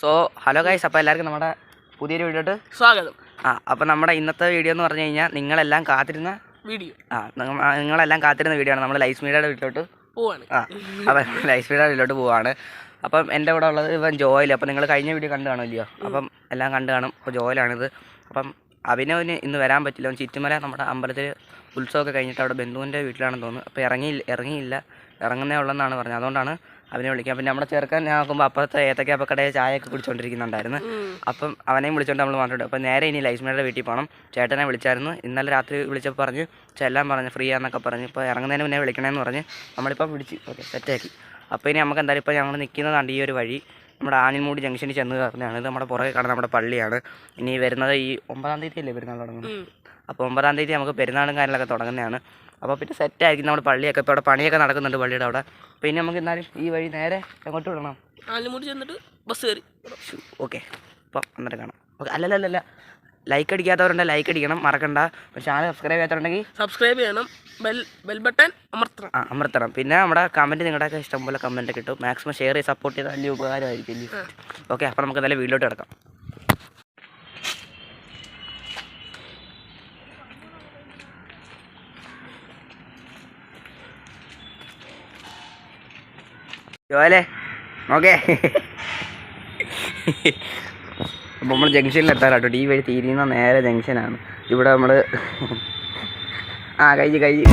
So hello guys അപ്പോൾ എല്ലാവർക്കും നമ്മുടെ പുതിയൊരു വീഡിയോട്ട് സ്വാഗതം. ആ അപ്പോൾ നമ്മുടെ ഇന്നത്തെ വീഡിയോ എന്ന് പറഞ്ഞു കഴിഞ്ഞാൽ നിങ്ങളെല്ലാം കാത്തിരുന്ന വീഡിയോ. ആ നിങ്ങ- ആ, നിങ്ങളെല്ലാം കാത്തിരുന്ന വീഡിയോ ആണ്. നമ്മൾ ലൈഫ് മീഡിയയുടെ വീട്ടിലോട്ട് പോവാണ്. ആ അപ്പം ലൈഫ് മീഡിയയുടെ വീട്ടിലോട്ട് പോവാണ്. അപ്പം എന്റെ കൂടെ ഉള്ളത് ഇപ്പം ജോയിൽ അപ്പം നിങ്ങൾ കഴിഞ്ഞ വീഡിയോ കണ്ടു കാണുമല്ലോ അപ്പം എല്ലാം കണ്ടു കാണും. അപ്പോൾ ജോയിലാണിത്. അപ്പം അഭിനവിന് ഇന്ന് വരാൻ പറ്റില്ല. അവൻ ചുറ്റുമല നമ്മുടെ അമ്പലത്തിൽ ഉത്സവമൊക്കെ കഴിഞ്ഞിട്ട് അവിടെ ബന്ധുവിന്റെ വീട്ടിലാണെന്ന് തോന്നുന്നു. അപ്പോൾ ഇറങ്ങിയില്ല ഇറങ്ങിയില്ല. ഇറങ്ങുന്നേ ഉള്ളെന്നാണ് പറഞ്ഞത്. അതുകൊണ്ടാണ് അവനെ വിളിക്കാൻ. പിന്നെ നമ്മുടെ ചെറുക്കൻ ഞാൻ നോക്കുമ്പോൾ അപ്പുറത്തെ ഏത്തക്കാപ്പക്കടയിൽ ചായയൊക്കെ കുടിച്ചുകൊണ്ടിരിക്കുന്നുണ്ടായിരുന്നു അപ്പം അവനെയും വിളിച്ചുകൊണ്ട് നമ്മൾ വന്നിട്ടുണ്ട്. അപ്പോൾ നേരെ ഇനി ലൈസ്മേടെ വീട്ടിൽ പോകണം ചേട്ടനെ വിളിച്ചായിരുന്നു. ഇന്നലെ രാത്രി വിളിച്ചപ്പോൾ പറഞ്ഞു ചെല്ലാൻ പറഞ്ഞു ഫ്രീ ആണെന്നൊക്കെ പറഞ്ഞ്. ഇപ്പോൾ ഇറങ്ങുന്നതിന് മുന്നേ വിളിക്കണമെന്ന് പറഞ്ഞ് നമ്മളിപ്പോൾ വിളിച്ച് ഓക്കെ സെറ്റാക്കി അപ്പോൾ ഇനി നമുക്ക് എന്തായാലും ഇപ്പോൾ ഞങ്ങൾ നിൽക്കുന്നതാണ് ഈ ഒരു വഴി. നമ്മുടെ ആനിൽമൂടി ജംഗ്ഷനിൽ ചെന്ന് കയറുന്നതാണ്. ഇത് നമ്മുടെ പുറകെ കാണുന്ന നമ്മുടെ പള്ളിയാണ്. ഇനി വരുന്നത് ഈ ഒമ്പതാം തീയതി അല്ലേ പെരുന്നാൾ തുടങ്ങുന്നത്? അപ്പോൾ ഒമ്പതാം തീയതി നമുക്ക് പെരുന്നാളും കാര്യങ്ങളൊക്കെ തുടങ്ങുന്നതാണ്. അപ്പോൾ പിന്നെ സെറ്റായിരിക്കും നമ്മുടെ പള്ളിയൊക്കെ. ഇപ്പോൾ അവിടെ പണിയൊക്കെ നടക്കുന്നുണ്ട് പള്ളിയുടെ അവിടെ. പിന്നെ നമുക്ക് എന്നാലും ഈ വഴി നേരെ എങ്ങോട്ട് വിടണം? ആലിമുടി ചെന്നിട്ട് ബസ് കയറി ഓക്കെ അപ്പം അന്നേരം കാണാം. ഓക്കെ അല്ലല്ലല്ല ലൈക്ക് അടിക്കാത്തവരുണ്ട് ലൈക്ക് അടിക്കണം മറക്കണ്ട. ചാനൽ സബ്സ്ക്രൈബ് ചെയ്യാത്തവരുണ്ടെങ്കിൽ സബ്സ്ക്രൈബ് ചെയ്യണം ബെൽ ബെൽ ബട്ടൺ അമർത്തണം. ആ അമർത്തണം. പിന്നെ നമ്മുടെ കമന്റ് നിങ്ങളുടെയൊക്കെ ഇഷ്ടംപോലെ കമന്റ് കിട്ടും. മാക്സിമം ഷെയർ ചെയ്ത് സപ്പോർട്ട് ചെയ്താൽ വലിയ ഉപകാരമായിരിക്കും ഓക്കെ അപ്പോൾ നമുക്ക് എന്തായാലും വീഡിയോട്ട് കിടക്കാം. ജോലെ ഓക്കെ അപ്പോൾ നമ്മൾ ജംഗ്ഷനിൽ എത്താറാട്ടോ. ഈ വഴി തിരിയുന്ന നേരെ ജംഗ്ഷനാണ് ഇവിടെ നമ്മൾ ആ കഴിഞ്ഞ് കഴിഞ്ഞ്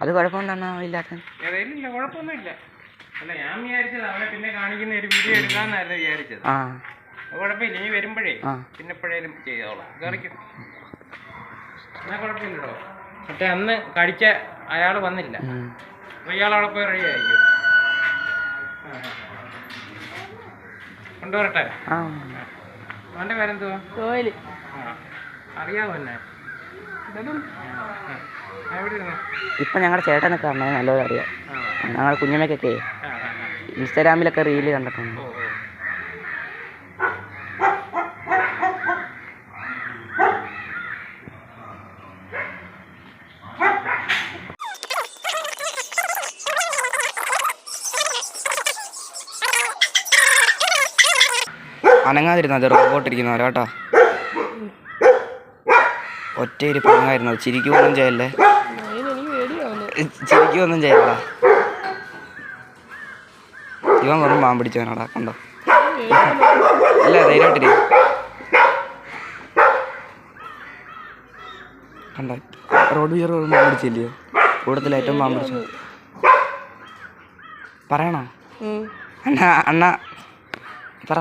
അത് കുഴപ്പമെന്താണ് ഇല്ലാത്ത ഇല്ല കുഴപ്പമൊന്നുമില്ല. അല്ല ഞാൻ വിചാരിച്ചത് അവനെ പിന്നെ കാണിക്കുന്ന ഒരു വീഡിയോ എടുക്കാന്നായിരുന്നു വിചാരിച്ചത്. ആ. കുഴപ്പമില്ല ഇനി വരുമ്പോഴേ. പിന്നെ എപ്പോഴേലും ചെയ്തോളാം. കയറിക്കും എന്നാ കുഴപ്പമില്ലടോ. മറ്റേ അന്ന് കടിച്ച അയാൾ വന്നില്ല. അപ്പൊ ഇയാൾ അവിടെ പോയി റെഡി ആയിരിക്കും. കൊണ്ടുവരട്ടെ? അവന്റെ പേരെന്തുവാ? അറിയാവോ എന്നെ ആ, ആ. എവിടെ ഇരുന്നു ഇപ്പം ഞങ്ങളുടെ ചേട്ടനൊക്കെ അമ്മയെ നല്ലപോലെ അറിയാം ഞങ്ങളുടെ കുഞ്ഞമ്മയ്ക്കൊക്കെ ഇൻസ്റ്റാഗ്രാമിലൊക്കെ റീൽ കണ്ടിട്ടുണ്ട്. അനങ്ങാതിരുന്നത് റോബോട്ട് ഇരിക്കുന്നവരോ കേട്ടോ ഒറ്റ ഇരിപ്പ് അനങ്ങായിരുന്നത് ചിരിക്കുകയൊന്നും ചെയ്യല്ലേ? ചിരിക്ക് ചിരിക്കുകയൊന്നും ചെയ്യണ്ട ഇവൻ വെറും പാമ്പ് പിടിച്ചവനാടാ കണ്ടോ? ഇല്ല ധൈര്യമായിട്ടിരി. കണ്ടോ? റോഡ് വിയർ വെറും പാമ്പ് പിടിച്ചില്ലയോ കൂടുതൽ ഏറ്റവും പാമ്പ് പിടിച്ചു പറയണോ? അണ്ണ അണ്ണ. പറ.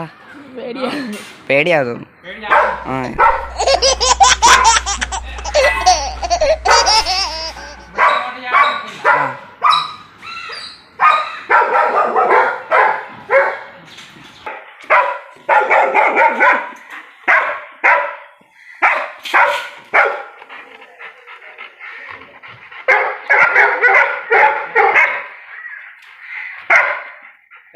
പേടിയാ പേടിയാകും പേടിയാ ആ ആ Esa, Neven. ഇവിടെ ആ ഇവിടെ ഗേറ്റ് അടിച്ചല്ലേ ഉം, അവിടെ അടിച്ചു അത് അന്നേ അടിച്ചു നിങ്ങൾ വന്നിട്ട് പോയത് ആ ഗ്യാപ്പൊക്കെ ഇല്ലേ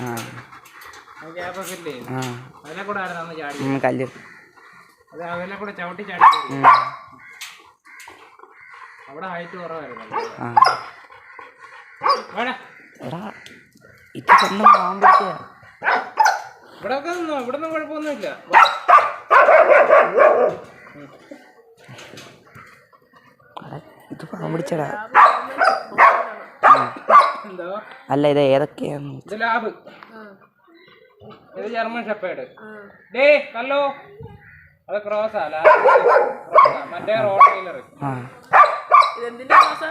ആ അതിലെ ആ. അന്ന് ചാടി? ഉം, കല്ല്. അവിടെ ഹൈറ്റ് കുറവായിരുന്നു ആ വേണേ എടാ ഇത് സ്വന്തം പാമ്പ് പിടിച്ചതാ. ഇവിടെ ഒക്കെ നിന്നോ? ഇവിടെ ഒന്നും കുഴപ്പമൊന്നുമില്ല. ഇത് പാമ്പ് പിടിച്ചടാ. എന്തോ? അല്ല ഇത് ഏതൊക്കെയാന്ന് ഇത് ലാബ്. ഇത് ജർമ്മൻ ഷെപ്പേഡ്. ഡേ കല്ലോ. അത് ക്രോസ് അല്ല മറ്റേ റോട്ടൈലർ ആ. ഇതെന്തിന്റെ ക്ലാസ്സാ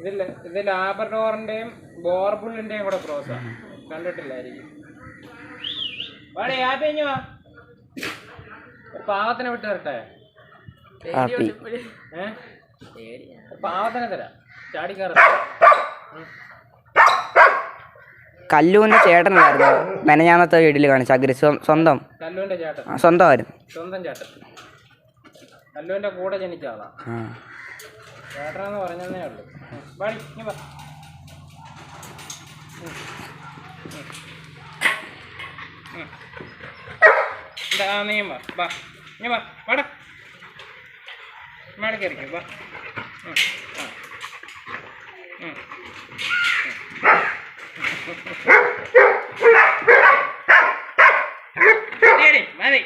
ഇതിൽ ഇത് ലാബർഡോറിന്റെയും ബോർബുള്ളിന്റെയും കൂടെ ക്രോസാ. കണ്ടിട്ടില്ലായിരിക്കും. വാടേ യാപ്പി ഇഞ്ഞ് വാ പാവത്തിനെ വിട്ട് തരട്ടെ ഒരു പാവത്തിനെ തരാം. ചാടി കയറ കല്ലൂന്റെ ചേട്ടനല്ലായിരുന്നു? മെനഞ്ഞാന്നത്തെ വീട്ടിൽ കാണിച്ച അഗ്രി സ്വ- സ്വന്തം. കല്ലൂന്റെ ചേട്ടൻ. സ്വന്തമായിരുന്നു. സ്വന്തം ചേട്ടൻ. കല്ലൂന്റെ കൂടെ ജനിച്ച ആളാ. ആ. ചേട്ടനെന്ന് പറഞ്ഞതേ ഉള്ളൂ. വാടി വാ. ഉം. ഉം. നീയും വാ വാ നീ വാ വാടാ മേലെ കയറിക്കോ വാ. ആ. മതി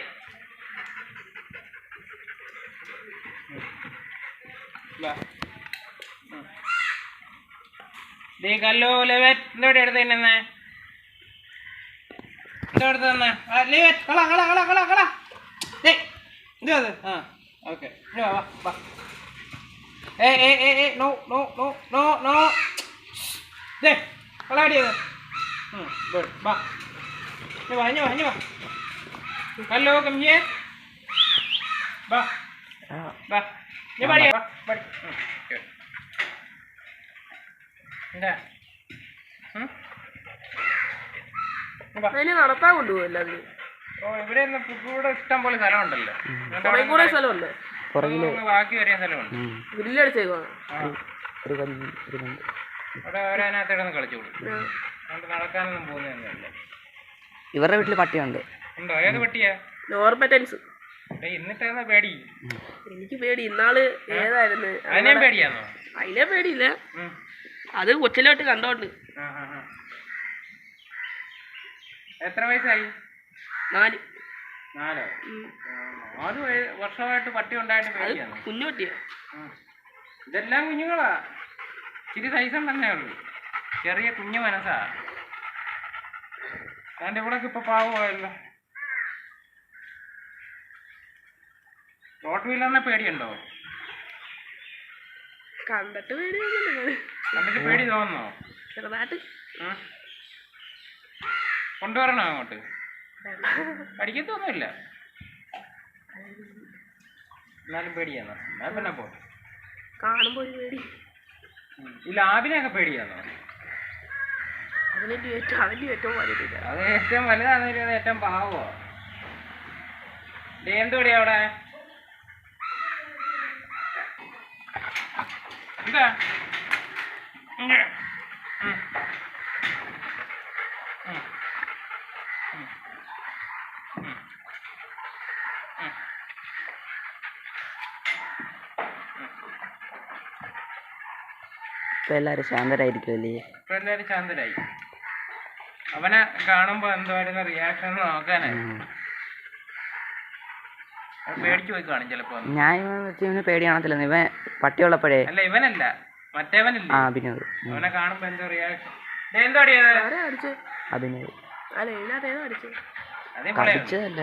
വാ ലെവറ്റ് എന്തോടെ എടുത്ത് എന്തോ എടുത്ത് തന്നെ കള കള കള കള കള. ദേ എന്തോ അത്. ആ ഓക്കെ. വാ വാ വാ. ഏ ഏ ഏ ഏ no no no no no. ദേ കളാടിയത് വാ. വാ ഇഞ്ഞ് വാ ഇഞ്ഞ് വാ. കല്ലോ കമ്മിയേ വാ. വാ. ഇഞ്ഞ് പാടിയാ. എന്താ. അതിന് നടത്താൻ കൊണ്ടുപോകല്ല അതിന്. ഓ ഇവിടെ ഒന്ന് ഇവിടെ ഇഷ്ടം പോലെ സ്ഥലമുണ്ടല്ലോ. അതുകൊണ്ട് കുറെ കൂടെ സ്ഥലമുണ്ട്. പുറകിൽ ബാക്കി സ്ഥലമുണ്ട്. ഗ്രില്ലടിച്ചേക്കാണ് ഒരു കല്ല് ഒരു കല്ല്. അവിടെ അവരതിനകത്ത് കിടന്ന് കളിച്ചോളൂ അതുകൊണ്ട് നടക്കാനൊന്നും ഇവരുടെ വീട്ടിൽ പട്ടിയുണ്ട്. ഉണ്ടോ? ഏത് പട്ടിയാ? പേടി. എനിക്ക് പേടി. ഇന്നാൾ ഏതായിരുന്നു? പേടിയാണോ അതിനെ പേടിയില്ല. അത് കൊച്ചിലോട്ട് കണ്ടോണ്ട്. എത്ര വയസ്സായി? നാല്. നാലോ. നാല് വർഷമായിട്ട് പട്ടി ഉണ്ടായിട്ട് പേടിയാണ്? കുഞ്ഞുപട്ടിയാ ഇതെല്ലാം കുഞ്ഞുങ്ങളാ. ഇച്ചിരി സൈസ് തന്നെ ഉള്ളു. ചെറിയ കുഞ്ഞു മനസ്സാ. എന്റെ ഇവിടെ ഇപ്പൊ പാവമായല്ലോ റോട്ട് വീലറിനെ പേടിയുണ്ടോ? കണ്ടിട്ട് പേടിയൊന്നുമില്ല. കണ്ടിട്ട് പേടി തോന്നുന്നോ? ചെറുതായിട്ട്. കൊണ്ടുവരണോ അങ്ങോട്ട്. പഠിക്കത്തൊന്നുമില്ല. എന്നാലും പേടിയാന്നോ? പേടിയാണോ പിന്നെ പോ. കാണുമ്പോ ഒരു പേടി. ഈ ലാബിനെയൊക്കെ പേടിയാന്നോ? അതിന്റെ ഏറ്റവും അതിന്റെ ഏറ്റവും വലുതില്ല അത് ഏറ്റവും വലുതാണെങ്കിൽ അത് ഏറ്റവും പാവോ? എന്തോടി അവിടെ? എന്താ? ഇപ്പൊ എല്ലാരും ശാന്തരായിരിക്കുമല്ലേ? ഇപ്പൊ എല്ലാവരും ശാന്തരായി. അവനെ കാണുമ്പോ എന്തായിരുന്നു റിയാക്ഷൻ നോക്കാനേ ഉം. അവൻ പേടിച്ചു പോയി കാണും ചിലപ്പോ ഞാൻ ഇവന് പേടി കാണത്തില്ല ഇവൻ പട്ടിയുള്ളപ്പോഴേ അല്ല ഇവനല്ല. മറ്റേവനല്ല ആ അഭിനവ്. അവനെ കാണുമ്പോ എന്താ റിയാക്ഷൻ അഭിനവ്. അല്ല ഇതിനകത്ത് ഏതോ അടിച്ചു. അതേ പോലെ കടിച്ചതല്ല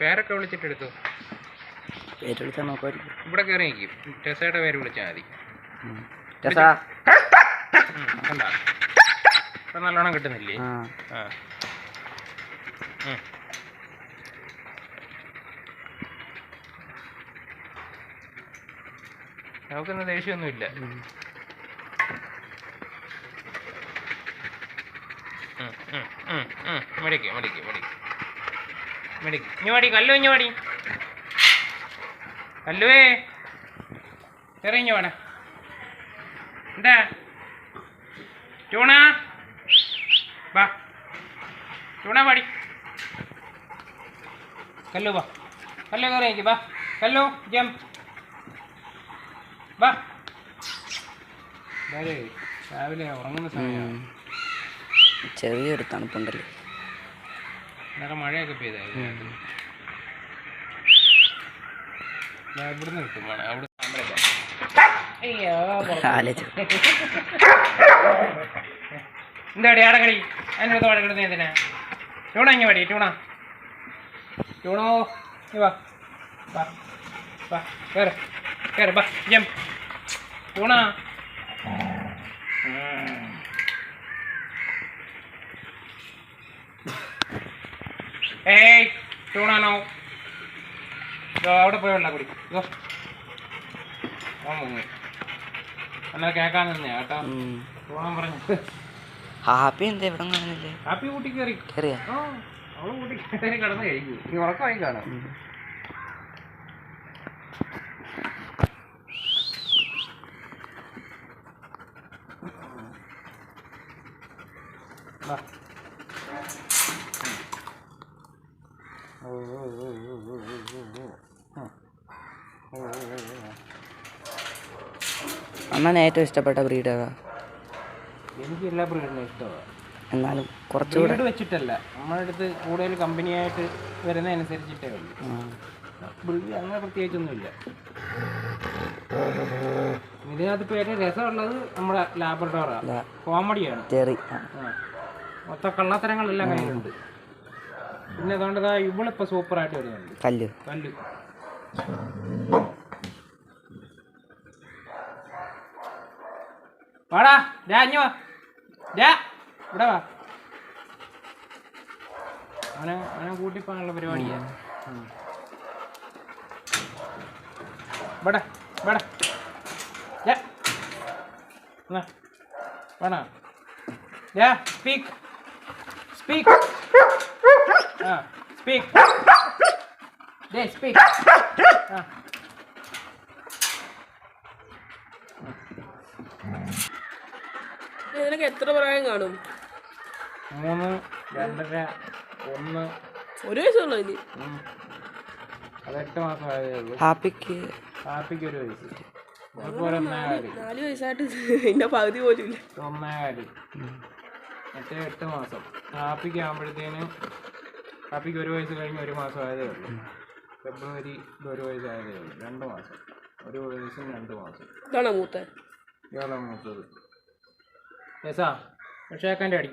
പേരൊക്കെ വിളിച്ചിട്ട് എടുത്തു പേര് വിളിച്ചാൽ നോക്കുമായിരിക്കും ഇവിടെ കയറി നിൽക്കും ടെസയുടെ പേര് വിളിച്ചാൽ മതി. കണ്ടാ. ഇപ്പൊ നല്ലോണം കിട്ടുന്നില്ലേ? ആ. നമുക്കൊന്നും ദേഷ്യമൊന്നുമില്ല. മടിക്കും മടിക്കും ഉം, മടി കല്ലു ഇങ്ങോടി കല്ലുവേ ചെറിഞ്ഞു വേണ എന്താ? ചൂണ വാ. ചൂണ പാടി കല്ലു വാ. കല്ലു കയറി നിൽക്ക് വാ. കല്ലു ജം വാ. രാവിലെ ഉറങ്ങുന്ന സമയം ചെറിയൊരു തണുപ്പുണ്ടല്ലേ? ഇന്നലെ മഴയൊക്കെ പെയ്തായിരുന്നു ഇവിടുന്ന് കിട്ടും വേണം അവിടെ എന്താടി ആടകളി അതിനടുത്ത് വടക്കിടുന്ന എന്തിനാ? ടൂണ ഇങ്ങ ടൂണ ടൂണോ ഇങ്ങ് വാ. വാ വാ കേറ് കേറ് ബാ ജം ടൂണ ഇതോ അവിടെ പോയി വെള്ളം കുടി ഇതോ കേക്കാൻ നിന്നേ കേട്ടോ. ടൂണൻ പറഞ്ഞു. ഹാപ്പി എന്താ ഇവിടെ കാണുന്നില്ലേ ഹാപ്പി കൂട്ടി കയറി കയറിയാ അവൾ കൂട്ടി കയറി കിടന്ന് കഴിക്കും. ഉറക്കമായി കാണാം ഉം. വാ. ഓ, ഓ, ഓ, ഓ, ഓ, ഓ, ഓ, ഓ. ഉം. ഓ, ഓ, ഓ, ഓ. അണ്ണന് ഏറ്റവും ഇഷ്ടപ്പെട്ട ബ്രീഡ് ഏതാ? എനിക്ക് എല്ലാ ബ്രീഡിനും ഇഷ്ടമാണ് എന്നാലും കുറച്ചുകൂടെ വെച്ചിട്ടല്ല. നമ്മുടെ അടുത്ത് കൂടുതൽ കമ്പനിയായിട്ട് വരുന്നതനുസരിച്ചിട്ടേ ഉള്ളൂ. ആ. ബ്രീഡ് അങ്ങനെ പ്രത്യേകിച്ചൊന്നുമില്ല. ഇതിനകത്ത് ഇപ്പോൾ ഏറ്റവും രസമുള്ളത് നമ്മുടെ ലാബറട്ടോറാണ് കോമഡിയാണ് ചെറി. മൊത്ത കള്ളത്തരങ്ങളെല്ലാം കയ്യിലുണ്ട്. പിന്നെ അതുകൊണ്ട് ഇതാ ഇവളിപ്പോൾ സൂപ്പറായിട്ട് വരുന്നുണ്ട്. കല്ല്. കല്ലു. വാടാ ഡാ അഞ്ഞു ഡാ ഇവിടെ വാ. അവനെ അവനെ കൂട്ടിപ്പോകാനുള്ള പരിപാടിയാണ്. ഇവിടെ ഇവിടെ. ഡാ. വേണോ? യാ സ്പീക്ക് സ്പീക്ക് ആ സ്പീക്ക് ദേ സ്പീക്ക് ആ. നിനക്ക് എത്ര പ്രായം കാണും? മൂന്ന് രണ്ടര ഒന്ന്. ഒരു വയസ്സുള്ളൂ ഇനി ഉള്ളൂ. ഹാപ്പിക്ക്. ഹാപ്പിക്ക് ഒരു വയസ്സ്. നാല് വയസ്സായിട്ട് എന്റെ പകുതി പോലും ഇല്ല. ഒന്നേകാൽ മറ്റേ എട്ട് മാസം. ഹാപ്പിക്ക് ആകുമ്പോഴത്തേന് ഹാപ്പിക്ക് ഒരു വയസ്സ് കഴിഞ്ഞ് ഒരു മാസം ആയതേ ഉള്ളൂ. ഫെബ്രുവരി ഒരു വയസ്സായതേ ഉള്ളൂ. രണ്ട് മാസം. ഒരു വയസ്സും രണ്ട് മാസം. ഇതാണ് മൂത്ത ഇതാണ് മൂത്തത്. യെസാ ഷേക്കാന്റെ അടി.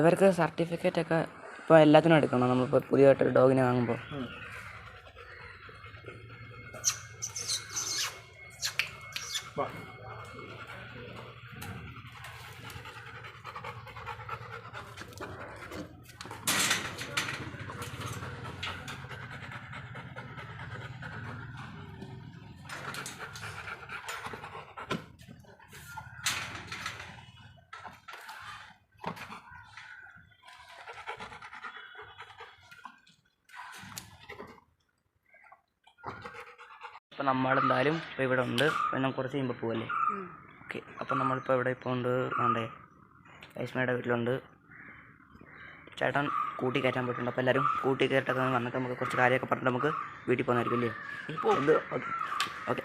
ഇവർക്ക് സർട്ടിഫിക്കറ്റ് ഒക്കെ ഇപ്പോൾ എല്ലാത്തിനും എടുക്കണം. നമ്മളിപ്പോൾ പുതിയതായിട്ട് ഡോഗിനെ വാങ്ങുമ്പോൾ അപ്പോൾ നമ്മളെന്തായാലും ഇപ്പോൾ ഇവിടെ ഉണ്ട്. പിന്നെ കുറച്ച് കഴിയുമ്പോൾ പോവല്ലേ? ഓക്കെ. അപ്പോൾ നമ്മളിപ്പോൾ ഇവിടെ ഇപ്പോൾ ഉണ്ട്? വേണ്ടേ? വൈഷ്മയുടെ വീട്ടിലുണ്ട്. ചേട്ടൻ കൂട്ടി കയറ്റാൻ പറ്റുന്നുണ്ട് അപ്പോൾ എല്ലാവരും കൂട്ടി കയറ്റൊക്കെ വന്നിട്ട് നമുക്ക് കുറച്ച് കാര്യമൊക്കെ പറഞ്ഞിട്ട് നമുക്ക് വീട്ടിൽ പോകുന്നതായിരിക്കും അല്ലേ? ഓക്കെ.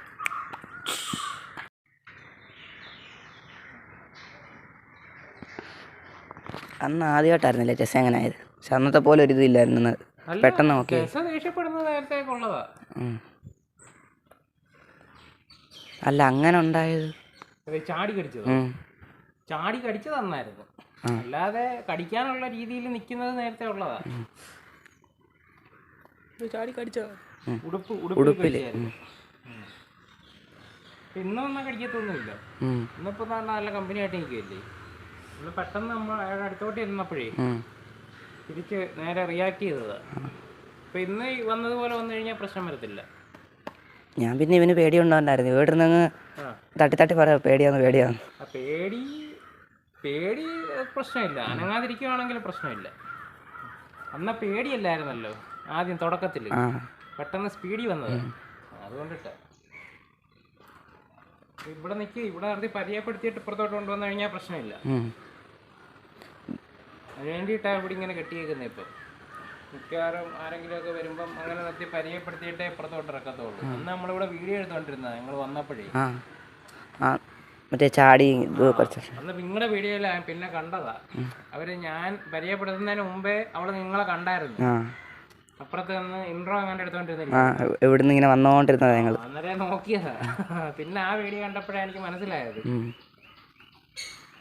അന്ന് ആദ്യമായിട്ടായിരുന്നില്ലേ ചെസ് എങ്ങനെ ആയത്? പക്ഷെ അന്നത്തെ പോലെ ഒരു ഇതില്ലായിരുന്നു പെട്ടെന്ന് ഓക്കെ അല്ല അങ്ങനെ ഉണ്ടായത്. ചാടി കടിച്ചത്. ചാടി കടിച്ചത് നന്നായിരുന്നു. അല്ലാതെ കടിക്കാനുള്ള രീതിയിൽ നിൽക്കുന്നത് നേരത്തെ ഉള്ളതാ. ചാടി കടിച്ചോ ഉടുപ്പ് ഉടുപ്പിൽ ഇന്നൊന്നും കടിക്കത്തൊന്നുമില്ല. ഉം. ഇന്നിപ്പോ നല്ല കമ്പനി ആയിട്ട് നിൽക്കുകയല്ലേ. ഇന്ന് പെട്ടെന്ന് നമ്മൾ അയാൾ അടുത്തോട്ട് ഇരുന്നപ്പോഴേ. തിരിച്ച് നേരെ റിയാക്ട് ചെയ്തതാ. അപ്പൊ ഇന്ന് വന്നതുപോലെ വന്നു കഴിഞ്ഞാൽ പ്രശ്നം വരത്തില്ല. ഞാൻ പിന്നെ ഇവന് പേടി നിന്ന് അങ്ങ് തട്ടി തട്ടി പറയാം പേടിയാന്ന് പേടിയാന്ന്. പേടി പേടി പ്രശ്നമില്ല. അനങ്ങാതിരിക്കുവാണെങ്കിൽ പ്രശ്നമില്ല. അന്ന പേടിയല്ലായിരുന്നല്ലോ ആദ്യം തുടക്കത്തിൽ പെട്ടെന്ന് സ്പീഡി വന്നത്. അതുകൊണ്ടിട്ട്. ഇവിടെ നിൽക്കി ഇവിടെ നിർത്തി പരിചയപ്പെടുത്തിയിട്ട് ഇപ്പുറത്തോട്ട് കൊണ്ടുവന്നു കഴിഞ്ഞാൽ പ്രശ്നമില്ല. ഉം. അതിന് വേണ്ടിയിട്ടാണ് ഇവിടെ ഇങ്ങനെ കെട്ടിയേക്കുന്നത് ഇപ്പം. മിക്കവാറും ആരെങ്കിലും ഒക്കെ വരുമ്പം അങ്ങനെ നിർത്തി പരിചയപ്പെടുത്തിയിട്ടേ ഇപ്പുറത്തോട്ട് ഇറക്കത്തുള്ളൂ. അന്ന് നമ്മളിവിടെ വീഡിയോ എടുത്തോണ്ടിരുന്നത് ഞങ്ങൾ വന്നപ്പോഴേ. മറ്റേ ചാടി അന്ന് നിങ്ങളുടെ വീഡിയോയിൽ പിന്നെ കണ്ടതാ. അവർ ഞാൻ പരിചയപ്പെടുത്തുന്നതിന് മുമ്പേ അവൾ നിങ്ങളെ കണ്ടായിരുന്നു. അപ്പുറത്ത് നിന്ന് ഇൻട്രോ അങ്ങനെ എടുത്തോണ്ടിരുന്നില്ല. ഇങ്ങനെ വന്നുകൊണ്ടിരുന്നത് ഞങ്ങൾ അന്നേരം നോക്കിയതാ. പിന്നെ ആ വീഡിയോ കണ്ടപ്പോഴാണ് എനിക്ക് മനസ്സിലായത്.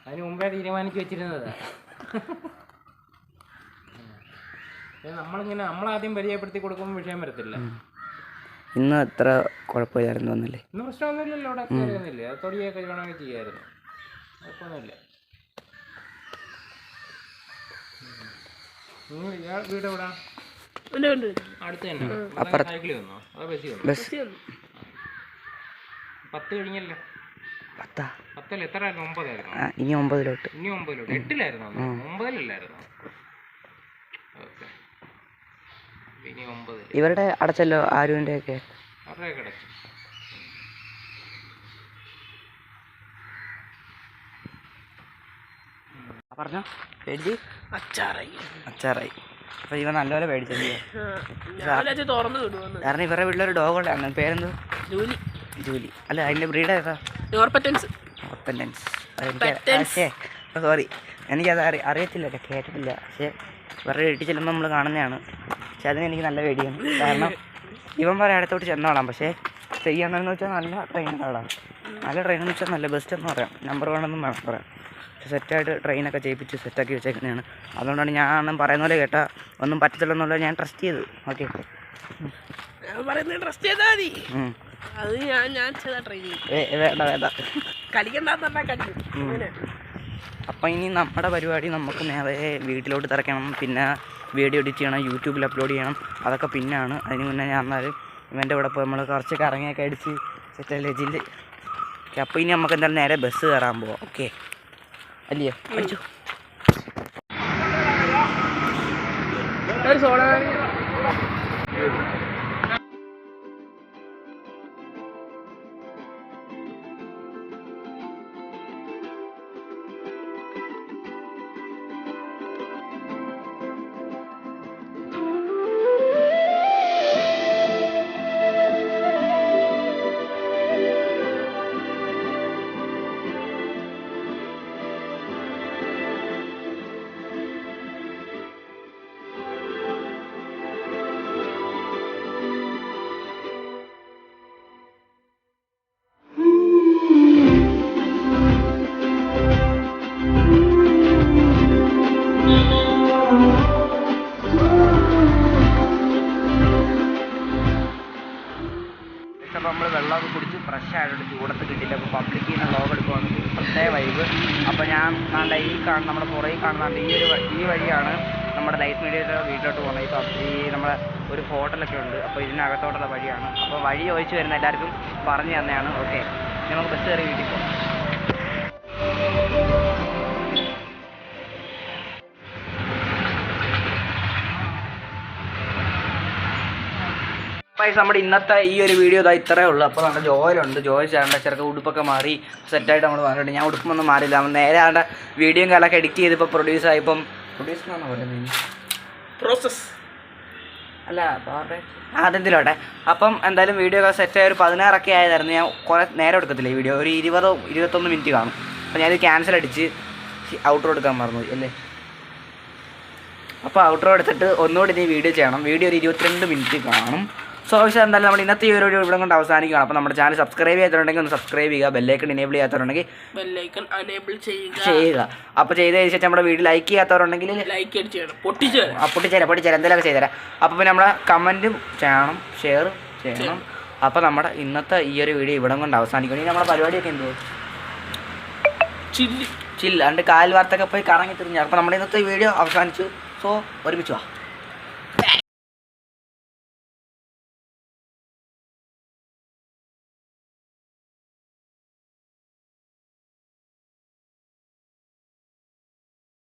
അതിന് മുമ്പേ തീരുമാനിച്ചു വെച്ചിരുന്നത്. നമ്മളിങ്ങനെ നമ്മളാദ്യം പരിചയപ്പെടുത്തി കൊടുക്കുമ്പോൾ വിഷയം വരത്തില്ല. ഇന്ന് അത്ര കുഴപ്പമില്ലായിരുന്നു തോന്നല്ലേ ഇന്ന് പ്രശ്നമൊന്നുമില്ലല്ലോ അവിടെ അത് തൊടിയൊക്കെ വേണമെങ്കിൽ ചെയ്യായിരുന്നു. കുഴപ്പമൊന്നുമില്ല. ഇയാൾ വീട് എവിടാ? ഉണ്ട് ഉണ്ട് അടുത്ത് തന്നെ. സൈക്കിളിൽ വന്നോ? അതോ ബസ്സിൽ വന്നോ? ബസ്. ബസ്സിൽ വന്നു. പത്ത് കഴിഞ്ഞല്ലോ. പത്താ? പത്തല്ല എത്ര ആയിരുന്നു ഒമ്പതായിരുന്നു ഇനി ഒമ്പതിലോട്ട്. ഇനി ഒമ്പതിലോട്ട്. എട്ടിലായിരുന്നു ഒമ്പതിലല്ലായിരുന്നു ഓക്കെ ഇനി ഒമ്പതിൽ ഇവരുടെ അടച്ചല്ലോ ആരുവിന്റെ ഒക്കെ കിടച്ചു പറഞ്ഞോ. പേടിച്ച്? അച്ചാറായി. അച്ചാറായി. അപ്പൊ ഇവ നല്ലപോലെ കാരണം ഇവരുടെ വീട്ടിലൊരു ഡോഗ് ഉണ്ടായിരുന്നു പേരെന്തോ? ജൂലി. ജൂലി. അല്ല അതിന്റെ ബ്രീഡ് ഏതാ. സോറി എനിക്കത് അറി അറിയത്തില്ല കേട്ടോ, കേട്ടിട്ടില്ല. പക്ഷേ ഇവരുടെ വീട്ടിൽ ചെല്ലുമ്പോൾ നമ്മൾ കാണുന്നതാണ്. പക്ഷെ അതിന് എനിക്ക് നല്ല പേടിയാണ്. കാരണം ഇവൻ പറയാം അടുത്തോട്ട് ചെന്നോളാം പക്ഷേ ചെയ്യാമെന്ന് വെച്ചാൽ നല്ല ട്രെയിനുകളാണ് നല്ല ട്രെയിൻ എന്ന് വെച്ചാൽ നല്ല ബെസ്റ്റ് എന്ന് പറയാം. നമ്പർ വൺ എന്നും വേണം പറയാം. പക്ഷെ സെറ്റായിട്ട് ട്രെയിനൊക്കെ ചെയ്യിപ്പിച്ച് സെറ്റാക്കി വെച്ചേക്കുന്നതാണ്. അതുകൊണ്ടാണ് ഞാൻ പറയുന്ന പോലെ കേട്ടാൽ ഒന്നും പറ്റത്തില്ലെന്നുള്ളത് ഞാൻ ട്രസ്റ്റ് ചെയ്ത് ഓക്കെ പറയുന്നത് ട്രസ്റ്റ് ചെയ്താൽ മതി. അത് ഞാൻ ഞാൻ ചെയ്താ ട്രൈ ചെയ്യും. വേണ്ട വേണ്ട. കടിക്കണ്ടെന്നാ കടിക്കും അങ്ങനെ അപ്പം ഇനി നമ്മുടെ പരിപാടി നമുക്ക് നേരെ വീട്ടിലോട്ട് തിറക്കണം പിന്നെ വീഡിയോ എഡിറ്റ് ചെയ്യണം യൂട്യൂബിൽ അപ്ലോഡ് ചെയ്യണം. അതൊക്കെ പിന്നാണ്. അതിന് മുന്നേ ഞാൻ എന്നാൽ ഇവന്റെ കൂടെ പോയി നമ്മൾ കുറച്ച് കറങ്ങിയൊക്കെ അടിച്ച് സെറ്റല്ലേ ജില്ല. അപ്പോൾ ഇനി നമുക്ക് എന്തായാലും നേരെ ബസ് കയറാൻ പോവാം. ഓക്കെ. അല്ലയോ അടിച്ചു. ഒരു ഒരു ഹോട്ടലൊക്കെ ഉണ്ട്. അപ്പോൾ ഇതിനകത്തോട്ടുള്ള വഴിയാണ്. അപ്പോൾ വഴി ചോദിച്ചു വരുന്ന എല്ലാവർക്കും പറഞ്ഞു തന്നെയാണ് ഓക്കെ. നമുക്ക് ബസ് കയറി വീട്ടിൽ പോകാം. നമ്മുടെ ഇന്നത്തെ ഈ ഒരു വീഡിയോ ഇതാ ഇത്രേ ഉള്ളൂ. അപ്പോൾ നമ്മുടെ ജോയിലുണ്ട് ജോലി ചേട്ടന്റെ ചെറുക്ക ഉടുപ്പൊക്കെ മാറി സെറ്റായിട്ട് നമ്മൾ വന്നിട്ടുണ്ട്. ഞാൻ ഉടുപ്പൊന്നും മാറിയില്ല. നമ്മൾ നേരെ ആണ്ട് വീഡിയോയും കാലൊക്കെ എഡിറ്റ് ചെയ്തിപ്പോൾ പ്രൊഡ്യൂസ് ആയിപ്പം പ്രൊഡ്യൂസ് എന്നാണ് പറയുന്നത് പ്രോസസ് അല്ല അതെന്തിലോട്ടെ അപ്പം എന്തായാലും വീഡിയോ ഒക്കെ സെറ്റ് ഒരു പതിനാറൊക്കെ ആയതായിരുന്നു. ഞാൻ കുറേ നേരം എടുക്കത്തില്ല ഈ വീഡിയോ ഒരു ഇരുപതോ ഇരുപത്തൊന്ന് മിനിറ്റ് കാണും. അപ്പോൾ ഞാനിത് ക്യാൻസൽ അടിച്ച് ഔട്ടർ എടുക്കാൻ മറന്നു അല്ലേ? അപ്പോൾ ഔട്ടർ എടുത്തിട്ട് ഒന്നുകൂടി ഇനി വീഡിയോ ചെയ്യണം. വീഡിയോ ഒരു ഇരുപത്തിരണ്ട് മിനിറ്റ് കാണും. സോ പക്ഷേ എന്തായാലും നമ്മൾ ഇന്നത്തെ ഈ ഒരു വീഡിയോ ഇവിടെ കൊണ്ട് അവസാനിക്കുകയാണ്. അപ്പോൾ നമ്മുടെ ചാനൽ സബ്സ്ക്രൈബ് ചെയ്യാത്തവരുണ്ടെങ്കിൽ ഒന്ന് സബ്സ്ക്രൈബ് ചെയ്യുക ബെല്ലൈക്കൺ എനേബിൾ ചെയ്യാത്തവരുണ്ടെങ്കിൽ ബെല്ലൈക്കൺ അനേബിൾ ചെയ്യുക. ചെയ്യുക. അപ്പോൾ ചെയ്തതിന് ശേഷം നമ്മുടെ വീഡിയോ ലൈക്ക് ചെയ്യാത്തവരുണ്ടെങ്കിൽ ലൈക്ക് ചെയ്യണം പൊട്ടിച്ചു തരാം. ആ, പൊട്ടിച്ചേരാം പൊട്ടിച്ചേരാം എന്തെങ്കിലുമൊക്കെ ചെയ്തുതരാം അപ്പോൾ പിന്നെ നമ്മുടെ കമന്റും ചെയ്യണം ഷെയർ ചെയ്യണം. അപ്പോൾ നമ്മുടെ ഇന്നത്തെ ഈ ഒരു വീഡിയോ ഇവിടെ കൊണ്ട് അവസാനിക്കണം ഇനി നമ്മുടെ പരിപാടിയൊക്കെ എന്തോ ചില്ല്. ചില്ല. അണ്ട് കാൽ വാർത്തൊക്കെ പോയി കറങ്ങി തിരിഞ്ഞു. അപ്പോൾ നമ്മുടെ ഇന്നത്തെ വീഡിയോ അവസാനിച്ചു. സോ ഒരുമിച്ച് വാ.